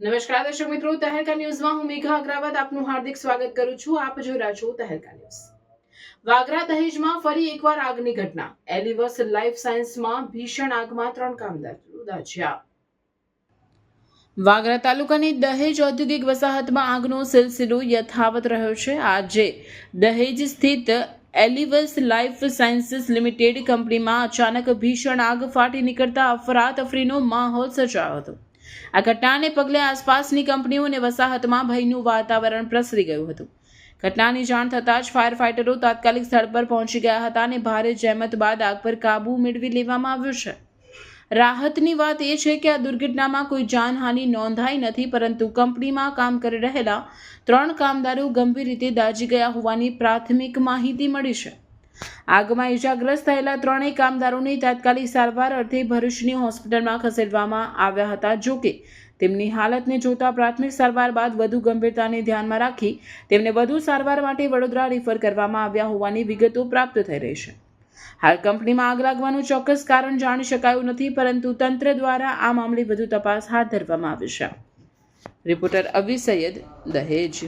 નમસ્કાર, દર્શક મિત્રો, તહેલકા ન્યૂઝમાં હું મેઘા અગ્રવાદ આપનું હાર્દિક સ્વાગત કરું છું. આપ જોઈ રહ્યા છો તહેરકા ન્યૂઝ. વાગરા દહેજમાં ફરી એકવાર આગની ઘટના. એલિવસ લાઈફ સાયન્સમાં ભીષણ આગમાં ત્રણ કામદાર દાજ્યા. વાગરા તાલુકાની દહેજ ઔદ્યોગિક વસાહતમાં આગનો સિલસિલો યથાવત રહ્યો છે. આજે દહેજ સ્થિત એલિવસ લાઈફ સાયન્સીસ લિમિટેડ કંપનીમાં અચાનક ભીષણ આગ ફાટી નીકળતા અફરાતફરીનો માહોલ સર્જાયો હતો. આ ઘટનાને પગલે આસપાસની કંપનીઓ અને વસાહતમાં ભયનું વાતાવરણ પ્રસરી ગયું હતું. ઘટનાની જાણ થતાં જ ફાયર ફાઇટરો તાત્કાલિક સ્થળ પર પહોંચી ગયા હતા અને ભારે જહેમત બાદ આગ પર કાબૂ મેળવી લેવામાં આવ્યો છે. રાહતની વાત એ છે કે આ દુર્ઘટનામાં કોઈ જાનહાનિ નોંધાઈ નથી, પરંતુ કંપનીમાં કામ કરી રહેલા ત્રણ કામદારો ગંભીર રીતે દાઝી ગયા હોવાની પ્રાથમિક માહિતી મળી છે. આગમાં ઇજાગ્રસ્ત થયેલા ત્રણેય કામદારોની તાત્કાલિક સારવાર અર્થે ભરૂચની હોસ્પિટલમાં ખસેડવામાં આવ્યા હતા. જોકે તેમની હાલતને જોતા પ્રાથમિક સારવાર બાદ વધુ ગંભીરતાને ધ્યાનમાં રાખી તેમને વધુ સારવાર માટે વડોદરા રિફર કરવામાં આવ્યા હોવાની વિગતો પ્રાપ્ત થઈ રહી છે. હાલ કંપનીમાં આગ લાગવાનું ચોક્કસ કારણ જાણી શકાયું નથી, પરંતુ તંત્ર દ્વારા આ મામલે વધુ તપાસ હાથ ધરવામાં આવી છે. રિપોર્ટર અવી સૈયદ દહેજ.